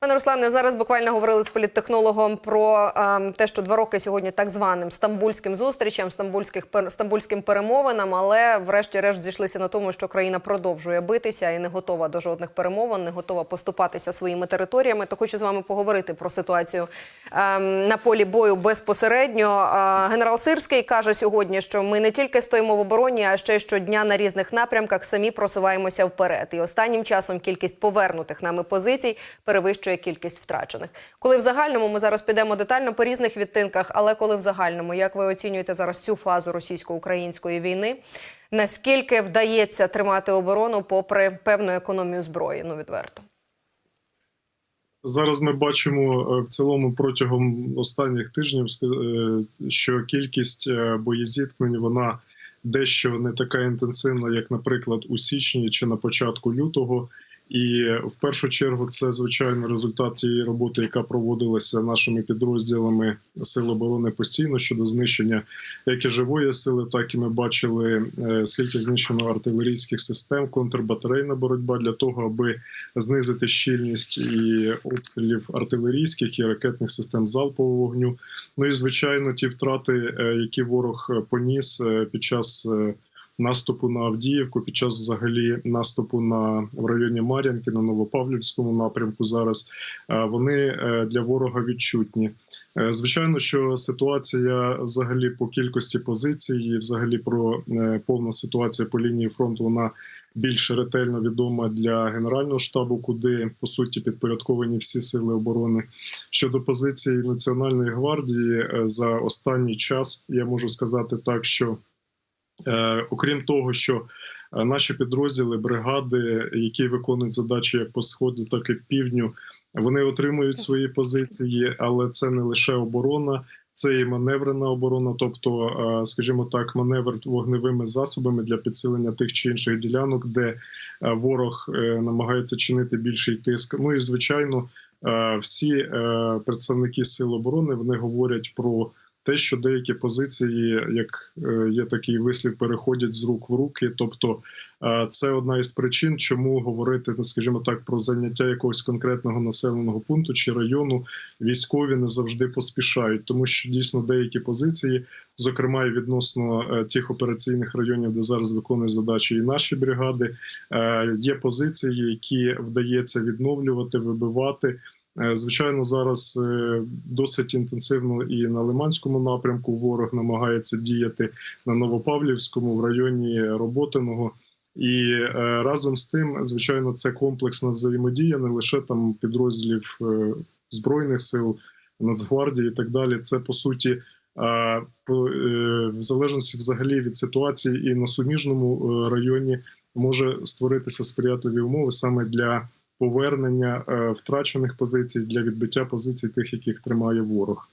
Пане Руслане, зараз буквально говорили з політтехнологом про ем, те, що два роки сьогодні так званим стамбульським зустрічам, стамбульських стамбульським перемовинам, але врешті-решт зійшлися на тому, що країна продовжує битися і не готова до жодних перемовин, не готова поступатися своїми територіями. То хочу з вами поговорити про ситуацію ем, на полі бою безпосередньо. Е, генерал Сирський каже сьогодні, що ми не тільки стоїмо в обороні, а ще щодня на різних напрямках самі просуваємося вперед. І останнім часом кількість повернутих нами позицій перевищує кількість втрачених. Коли в загальному ми зараз підемо детально по різних відтинках, але коли в загальному, як ви оцінюєте зараз цю фазу російсько-української війни? Наскільки вдається тримати оборону попри певну економію зброї? Ну відверто. Зараз ми бачимо е, в цілому протягом останніх тижнів, е, що кількість е, боєзіткнень вона дещо не така інтенсивна, як, наприклад, у січні чи на початку лютого. І в першу чергу це звичайно результат тієї роботи, яка проводилася нашими підрозділами Сил оборони постійно щодо знищення як і живої сили, так і ми бачили е, скільки знищено артилерійських систем, контрбатарейна боротьба для того, аби знизити щільність і обстрілів артилерійських і ракетних систем залпового вогню. Ну і звичайно, ті втрати, е, які ворог е, поніс під час. Наступу на Авдіївку під час взагалі наступу на в районі Мар'янки на Новопавлівському напрямку зараз е, вони е, для ворога відчутні. Е, Звичайно, що ситуація взагалі по кількості позицій, взагалі про повна ситуація по лінії фронту, вона більш ретельно відома для генерального штабу, куди по суті підпорядковані всі сили оборони. Щодо позиції Національної гвардії за останній час я можу сказати так, що окрім того, що е, наші підрозділи, бригади, які виконують задачі як по сходу, так і півдню, вони отримують свої позиції, але це не лише оборона. Це і маневрена оборона, тобто, е, скажімо так, маневр вогневими засобами для підсилення тих чи інших ділянок, де е, ворог е, намагається чинити більший тиск. Ну і звичайно, е, всі е, представники сил оборони вони говорять про те, що деякі позиції, як е, є такий вислів, переходять з рук в руки. Тобто, е, це одна із причин, чому говорити, ну скажімо так, про заняття якогось конкретного населеного пункту чи району військові не завжди поспішають, тому що дійсно деякі позиції, зокрема і відносно е, тих операційних районів, де зараз виконують задачі, і наші бригади, є позиції, які вдається відновлювати, вибивати. Е, Звичайно, зараз е, досить інтенсивно і на Лиманському напрямку ворог намагається діяти на Новопавлівському в районі Роботиного. І е, разом з тим, звичайно, це комплексна взаємодія, не лише там підрозділів збройних сил, Нацгвардії і так далі. Це по суті. В залежності взагалі від ситуації і на суміжному районі може створитися сприятливі умови саме для повернення е, втрачених позицій для відбиття позицій тих, яких тримає ворог.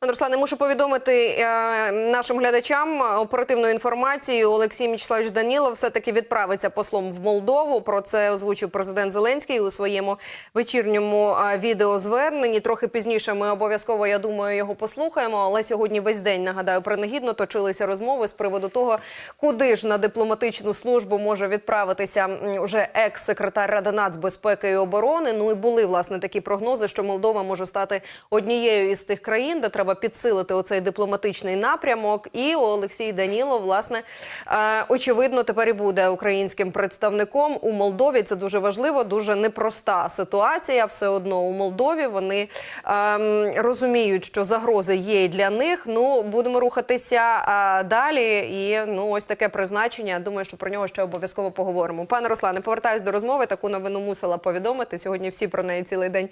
Пане Руслане, мушу повідомити е, нашим глядачам оперативну інформацію. Олексій Мічславович Данілов все таки відправиться послом в Молдову. Про це озвучив президент Зеленський у своєму вечірньому е, відеозверненні. Трохи пізніше ми обов'язково, я думаю, його послухаємо. Але сьогодні весь день нагадаю принагідно точилися розмови з приводу того, куди ж на дипломатичну службу може відправитися уже екс-секретар Ради нацбезпеки і оборони. Ну і були власне такі прогнози, що Молдова може стати однією із тих країн, де треба підсилити оцей дипломатичний напрямок. І Олексій Данілов, власне, е, очевидно, тепер і буде українським представником у Молдові. Це дуже важливо, дуже непроста ситуація. Все одно у Молдові вони ем, розуміють, що загрози є і для них. Ну будемо рухатися е, далі. І ну ось таке призначення. Думаю, що про нього ще обов'язково поговоримо. Пане Руслане, повертаюсь до розмови. Таку новину мусила повідомити. Сьогодні всі про неї цілий день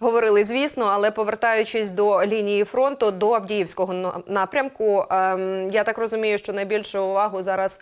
говорили, звісно, але повертаючись до лінії фронту, до Авдіївського на- напрямку, ем, я так розумію, що найбільшу увагу зараз.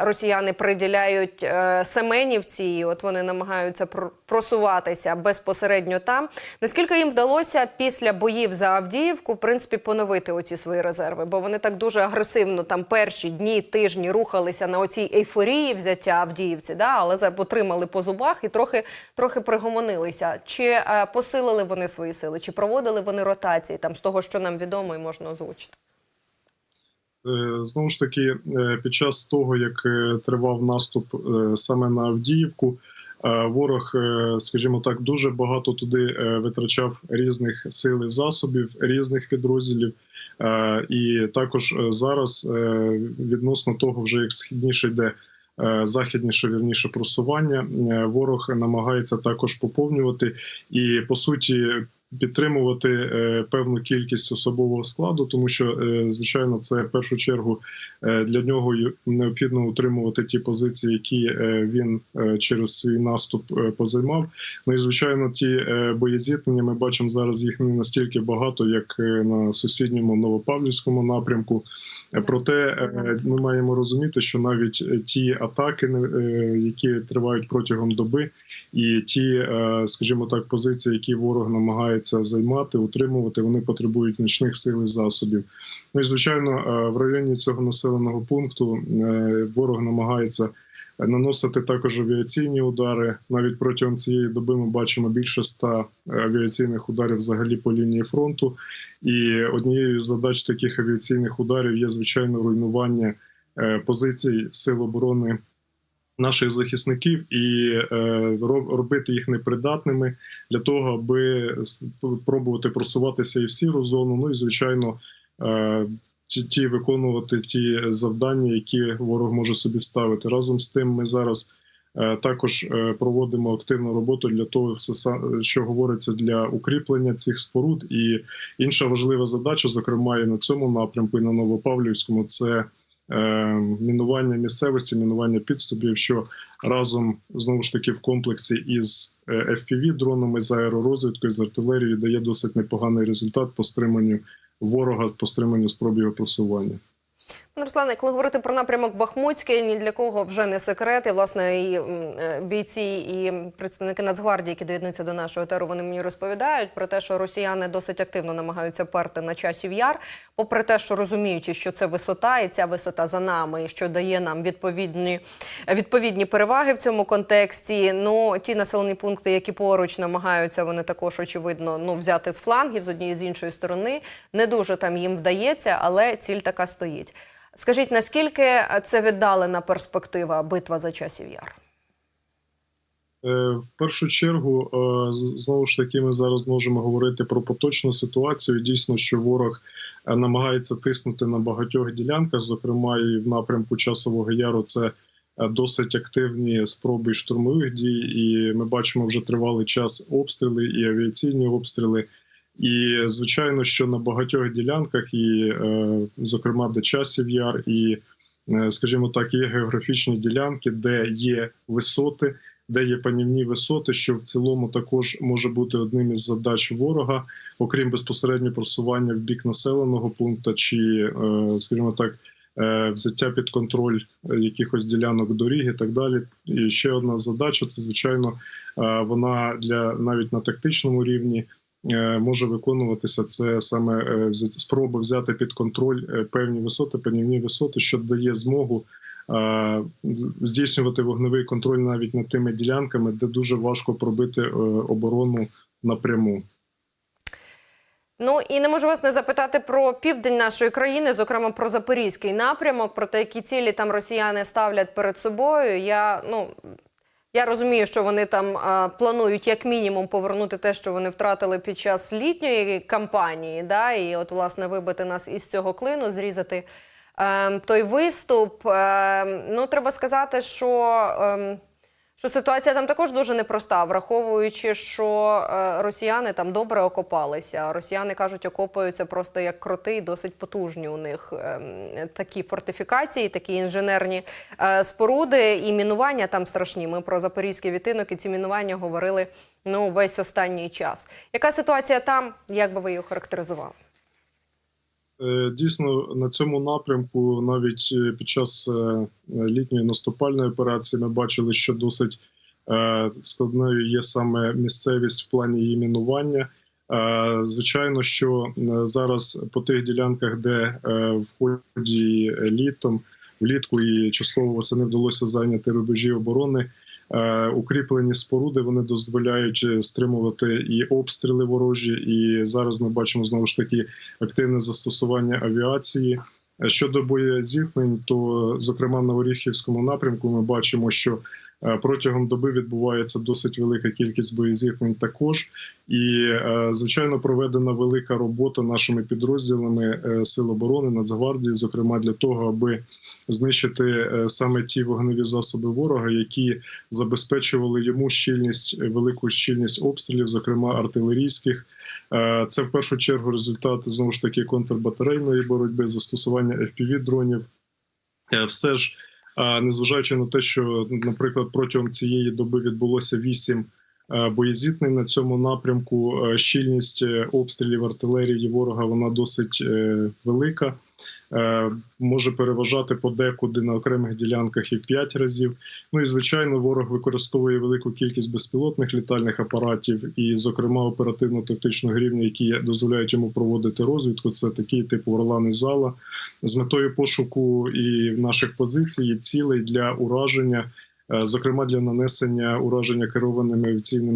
Росіяни приділяють е, Семенівці, і от вони намагаються пр- просуватися безпосередньо там. Наскільки їм вдалося після боїв за Авдіївку, в принципі, поновити оці свої резерви? Бо вони так дуже агресивно там перші дні, тижні рухалися на оцій ейфорії взяття Авдіївці, да, але отримали по зубах і трохи, трохи пригомонилися. Чи е, посилили вони свої сили, чи проводили вони ротації там з того, що нам відомо і можна озвучити? Е, Знову ж таки, е, під час того, як е, тривав наступ саме на Авдіївку, Ворог, скажімо так, дуже багато туди витрачав різних сил і засобів, різних підрозділів. І також зараз відносно того, вже як східніше йде західніше вірніше просування, ворог намагається також поповнювати і по суті підтримувати е, певну кількість особового складу, тому що е, звичайно це в першу чергу е, для нього необхідно утримувати ті позиції, які він через свій наступ позаймав. Ну і звичайно, ті боєзіткнення ми бачимо зараз їх не настільки багато, як на сусідньому Новопавлівському напрямку. Проте ми маємо розуміти, що навіть ті атаки, які тривають протягом доби, і ті, скажімо так, позиції, які ворог намагається займати, утримувати, вони потребують значних сил і засобів. Ну і звичайно, е, в районі цього населеного пункту е, ворог намагається наносити також авіаційні удари. Навіть протягом цієї доби ми бачимо більше ста авіаційних ударів взагалі по лінії фронту. І однією з задач таких авіаційних ударів є звичайно руйнування е, позицій сил оборони наших захисників і е, робити їх непридатними для того, аби пробувати просуватися і в сіру зону. Ну і звичайно. е, Ті, виконувати ті завдання, які ворог може собі ставити. Разом з тим, ми зараз е, також проводимо активну роботу для того, що говориться для укріплення цих споруд. І інша важлива задача, зокрема, і на цьому напрямку, і на Новопавлівському, це мінування місцевості, мінування підступів, що разом знову ж таки в комплексі із fpv дронами з аеророзвідкою, з артилерією дає досить непоганий результат по стриманню ворога, по стриманню спроб його просування. Пане Руслане, коли говорити про напрямок Бахмутський, ні для кого вже не секрет. І власне і е, бійці і представники Нацгвардії, які доєднуються до нашого теру, вони мені розповідають про те, що росіяни досить активно намагаються перти на часів яр, попри те, що розуміючи, що це висота, і ця висота за нами, і що дає нам відповідні, відповідні переваги в цьому контексті. Ну ті населені пункти, які поруч намагаються, вони також очевидно ну взяти з флангів з однієї з іншої сторони. Не дуже там їм вдається, але ціль така стоїть. Скажіть, наскільки це віддалена перспектива битва за часів яр? Е, В першу чергу, е, знову ж таки, ми зараз можемо говорити про поточну ситуацію. Дійсно, що ворог е, намагається тиснути на багатьох ділянках, зокрема і в напрямку часового яру. Це досить активні спроби штурмових дій, і ми бачимо вже тривалий час обстріли і авіаційні обстріли. І звичайно, що на багатьох ділянках, і, е, зокрема, де часів яр, і, е, скажімо так, є географічні ділянки, де є висоти, де є панівні висоти, що в цілому також може бути одним із задач ворога, окрім безпосередньо просування в бік населеного пункту, чи, е, скажімо так, взяття під контроль якихось ділянок доріг і так далі. І ще одна задача це звичайно вона для навіть на тактичному рівні. Е, Може виконуватися це саме е, спроба взяти під контроль е, певні висоти, панівні висоти, що дає змогу здійснювати вогневий контроль навіть над тими ділянками, де дуже важко пробити оборону напряму. Ну і не можу вас не запитати про південь нашої країни, зокрема про запорізький напрямок, про те, які цілі там росіяни ставлять перед собою. Я ну. Я розумію, що вони там а, планують як мінімум повернути те, що вони втратили під час літньої кампанії, да, і от власне вибити нас із цього клину, зрізати е, той виступ. Е, ну, треба сказати, що. Е, що ситуація там також дуже непроста, враховуючи, що е, росіяни там добре окопалися. Росіяни кажуть, окопаються просто як кроти, і досить потужні у них ем, такі фортифікації, такі інженерні е, споруди, і мінування там страшні. Ми про запорізький відтинок і ці мінування говорили ну весь останній час. Яка ситуація там? Як би ви її характеризували? Е, Дійсно, на цьому напрямку, навіть е, під час е, літньої наступальної операції, ми бачили, що досить складною є саме місцевість в плані її мінування. Звичайно, що зараз по тих ділянках, де в ході літом, влітку і частково восени вдалося зайняти рубежі оборони. Е, Укріплені споруди вони дозволяють е, стримувати і обстріли ворожі. І зараз ми бачимо знову ж таки активне застосування авіації. Е, Щодо боєзіткнень, то зокрема на Оріхівському напрямку ми бачимо, що Протягом доби відбувається досить велика кількість боєзіткнень також. І, е, звичайно, проведена велика робота нашими підрозділами е, Сил оборони Нацгвардії, зокрема для того, аби знищити е, саме ті вогневі засоби ворога, які забезпечували йому щільність, е, велику щільність обстрілів, зокрема артилерійських. Е, Це в першу чергу результат знову ж таки контрбатарейної боротьби, застосування fpv дронів. Е, Все ж, е, незважаючи на те, що, наприклад, протягом цієї доби відбулося вісім е, боєзітнень на цьому напрямку. е, Щільність е, обстрілів артилерії ворога вона досить велика. Е, Може переважати подекуди на окремих ділянках і в 5 разів. Ну і звичайно, ворог використовує велику кількість безпілотних літальних апаратів, і, зокрема, оперативно-тактичного рівня, які дозволяють йому проводити розвідку. Це такі типу Орлан і Зала з метою пошуку і наших позицій, і цілей для ураження, е, зокрема для нанесення ураження керованими авіаційними